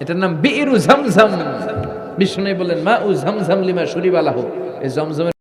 এটার নাম বিরু বিশ্ব বিষ্ণু বলেন মা উ ঝমঝম লিমা শরীফ আলাহ এই জমজমের